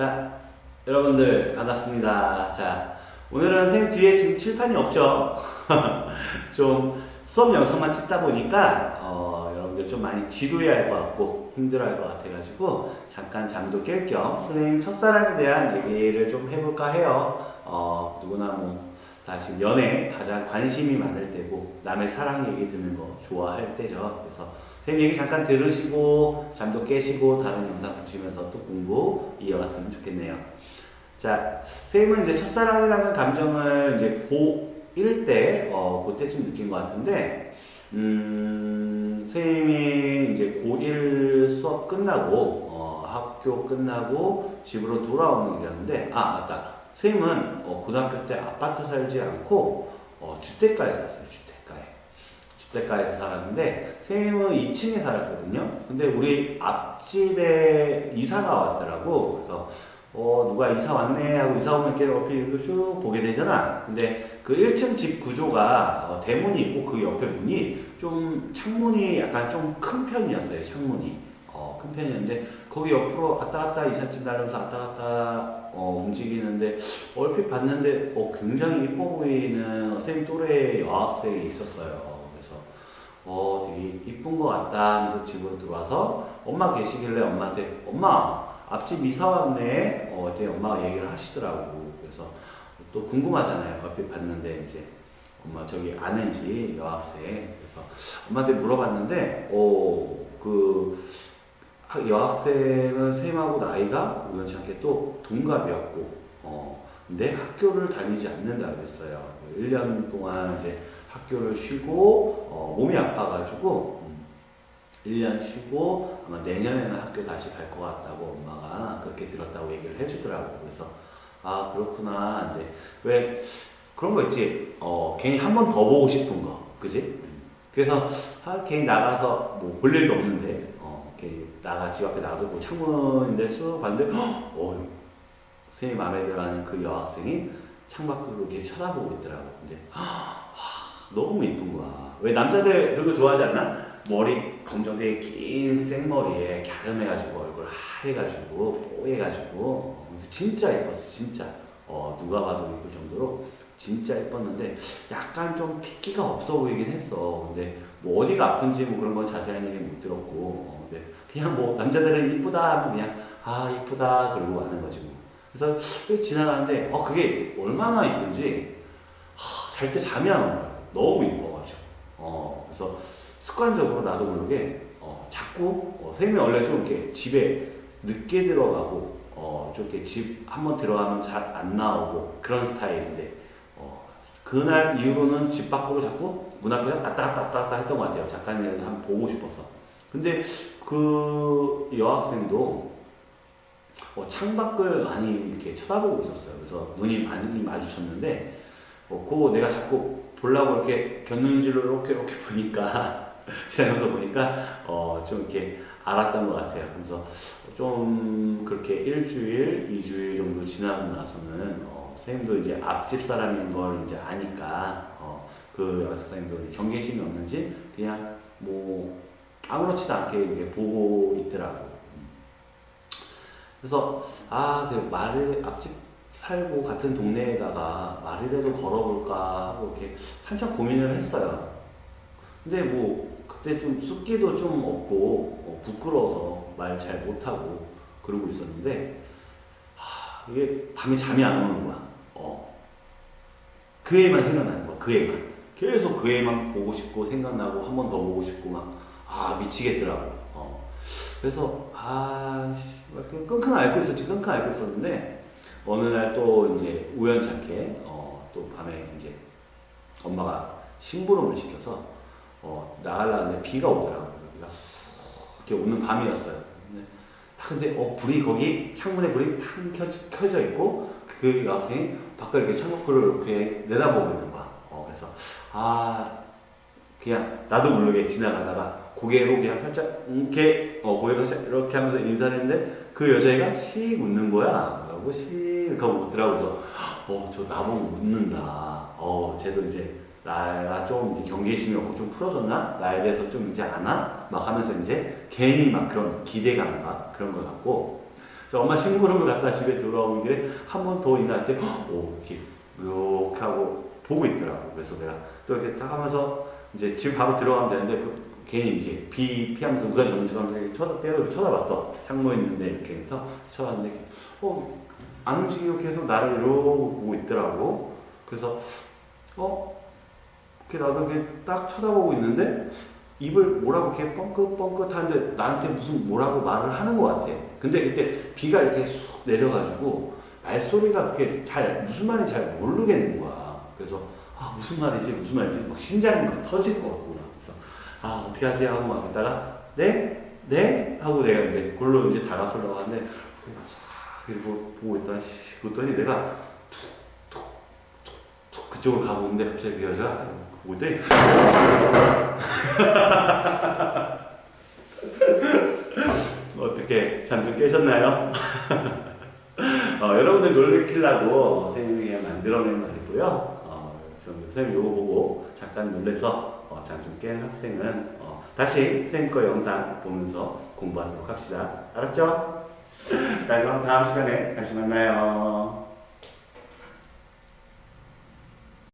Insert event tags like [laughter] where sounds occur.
자, 여러분들 반갑습니다. 자, 오늘은 선생님 뒤에 지금 칠판이 없죠? [laughs] 좀 수업 영상만 찍다 보니까 어, 여러분들 좀 많이 지루해할 것 같고 힘들어할 것 같아가지고 잠깐 잠도 깰 겸 선생님 첫사랑에 대한 얘기를 좀 해볼까 해요. 어, 누구나 뭐 다 지금 연애 가장 관심이 많을 때고 남의 사랑 얘기 듣는 거 좋아할 때죠. 그래서 선생님 얘기 잠깐 들으시고 잠도 깨시고 다른 영상 보시면서 또 공부 이어갔으면 좋겠네요. 자, 선생님은 이제 첫사랑이라는 감정을 이제 고1 때, 어, 그때쯤 느낀 것 같은데, 음, 선생님이 이제 고1 수업 끝나고, 어, 학교 끝나고 집으로 돌아오는 길이었는데, 아, 맞다. 선생님은 어, 고등학교 때 아파트 살지 않고, 어, 주택가에 살았어요, 주택가에. 주택가에서 살았는데, 선생님은 2층에 살았거든요. 근데 우리 앞집에 이사가 왔더라고. 그래서 어, 누가 이사 왔네 하고 이사 오면 이렇게 옆에 이렇게 쭉 보게 되잖아. 근데 그 1층 집 구조가 어, 대문이 있고 그 옆에 문이 좀 창문이 약간 좀 큰 편이었어요. 창문이. 어, 큰 편이었는데 거기 옆으로 왔다 갔다 이삿짐 달면서 왔다 갔다 어, 움직이는데 얼핏 봤는데 어, 굉장히 이뻐 보이는 선생님 또래 여학생이 있었어요. 그래서 어, 되게 이쁜 것 같다 하면서 집으로 들어와서 엄마 계시길래 엄마한테 엄마 앞집 이사 왔네. 어, 어제 엄마가 얘기를 하시더라고. 그래서 또 궁금하잖아요. 얼핏 봤는데 이제 엄마 저기 아는지 여학생. 그래서 엄마한테 물어봤는데, 어, 그 하- 여학생은 쌤하고 나이가 우연치 않게 또 동갑이었고, 어, 근데 학교를 다니지 않는다 그랬어요. 1년 동안 이제 학교를 쉬고, 어, 몸이 아파가지고, 음, 1년 쉬고 아마 내년에는 학교 다시 갈 것 같다고 엄마가 그렇게 들었다고 얘기를 해주더라고. 그래서 아 그렇구나. 근데 왜 그런 거 있지? 어 괜히 한 번 더 보고 싶은 거, 그지? 그래서 아, 괜히 나가서 뭐 볼 일도 없는데 나가 집 앞에 나가고 뭐 창문인데 쑥 봤는데 헉! 어 선생님 마음에 들어하는 그 여학생이 창밖으로 이렇게 쳐다보고 있더라고. 근데 하, 너무 이쁜 거야. 왜 남자들 그런 거 좋아하지 않나? 머리 검정색 긴 생머리에 갸름해가지고 얼굴 하얘가지고 뽀해가지고 진짜 예뻤어 진짜 어 누가 봐도 예쁠 정도로 진짜 예뻤는데 약간 좀 핏기가 없어 보이긴 했어. 근데 뭐 어디가 아픈지 뭐 그런 거 자세한 얘기 못 들었고 어, 근데 그냥 뭐 남자들은 이쁘다 하면 그냥 아 이쁘다 그러고 하는 거지 뭐. 그래서 지나가는데 어 그게 얼마나 이쁜지 잘 때 잠이 안 오더라고 너무 이뻐가지고. 어 그래서 습관적으로 나도 모르게 어, 자꾸 어, 선생님이 원래 좀 이렇게 집에 늦게 들어가고 어, 좀 이렇게 집 한번 들어가면 잘 안 나오고 그런 스타일인데 어, 그날 이후로는 집 밖으로 자꾸 문 앞에 왔다 갔다 왔다 갔다 했던 것 같아요. 작가님이라도 한번 보고 싶어서. 근데 그 여학생도 어, 창밖을 많이 이렇게 쳐다보고 있었어요. 그래서 눈이 많이 마주쳤는데 어, 그거 내가 자꾸 보려고 이렇게 곁눈질로 이렇게 이렇게 [laughs] 보니까 지나면서 보니까 어, 좀 이렇게 알았던 것 같아요. 그래서 좀 그렇게 일주일, 이주일 정도 지나고 나서는 어, 선생님도 이제 앞집 사람인 걸 이제 아니까 어, 그 여학생도 이제 경계심이 없는지 그냥 뭐 아무렇지도 않게 이렇게 보고 있더라고. 음. 그래서 아, 그 말을 앞집 살고 같은 동네에다가 말이라도 걸어볼까 하고 이렇게 한참 고민을 했어요. 근데 뭐 그때 좀 숫기도 좀 없고 어, 부끄러워서 말 잘 못하고 그러고 있었는데 하, 이게 밤에 잠이 안 오는 거야. 어. 그 애만 생각나는 거야. 그 애만. 계속 그 애만 보고 싶고 생각나고 한 번 더 보고 싶고 막 아 미치겠더라고. 어. 그래서 아 끙끙 앓고 있었지. 끙끙 앓고 있었는데 어느 날 또 이제 우연찮게 어, 또 밤에 이제 엄마가 심부름을 시켜서 어, 나가려는데 비가 오더라고요. 비가 쑥 이렇게 오는 밤이었어요. 근데 딱 근데 어, 불이 거기 창문에 불이 탁 켜져 있고 그 여학생이 밖을 이렇게 창문으로 이렇게 내다보고 있는 거야. 어, 그래서 아 그냥 나도 모르게 지나가다가 고개로 그냥 살짝 이렇게 어, 고개로 살짝 이렇게 하면서 인사를 했는데 그 여자애가 씩 웃는 거야. 그러고 씩 하고 웃더라고. 그래서 어, 저 나보고 웃는다. 어, 쟤도 이제 나가 좀 이제 경계심이 없고 좀 풀어졌나? 나에 대해서 좀 이제 아나? 막 하면서 이제 괜히 막 그런 기대감과 그런 걸 갖고 저 엄마 심부름을 갔다 집에 돌아오는 길에 한 번더 했더니 오 이렇게 이렇게 하고 보고 있더라고. 그래서 내가 또 이렇게 딱 하면서 이제 집 바로 들어가면 되는데 그 괜히 이제 비 피하면서 우산 정지하면서 쳐다 떼서 쳐다봤어. 창문 있는데 이렇게 해서 쳐다봤는데 이렇게 어 안 움직이고 계속 나를 이러고 보고 있더라고. 그래서 어 이렇게 나도 이렇게 딱 쳐다보고 있는데 입을 뭐라고 이렇게 뻥긋뻥긋 하는데 나한테 무슨 뭐라고 말을 하는 것 같아. 근데 그때 비가 이렇게 쑥 내려가지고 말소리가 그게 잘 무슨 말인지 잘 모르겠는 거야. 그래서 아 무슨 말이지 무슨 말이지 막 심장이 막 터질 것 같고 그래서 아 어떻게 하지 하고 막 있다가 네? 네? 하고 내가 이제 골로 이제 다가서려고 하는데 그리고 보고 있다가 씩 그랬더니 내가 그쪽으로 가고 있는데 갑자기 그 여자가 딱 보고 있더니 [laughs] 어떻게 잠 좀 깨셨나요? [laughs] 어, 여러분들 놀래키려고 선생님이 그냥 만들어낸 말이고요. 어, 좀 선생님 이거 보고 잠깐 놀래서 어, 잠좀깬 학생은 어, 다시 선생님 거 영상 보면서 공부하도록 합시다. 알았죠? [laughs] 자 그럼 다음 시간에 다시 만나요.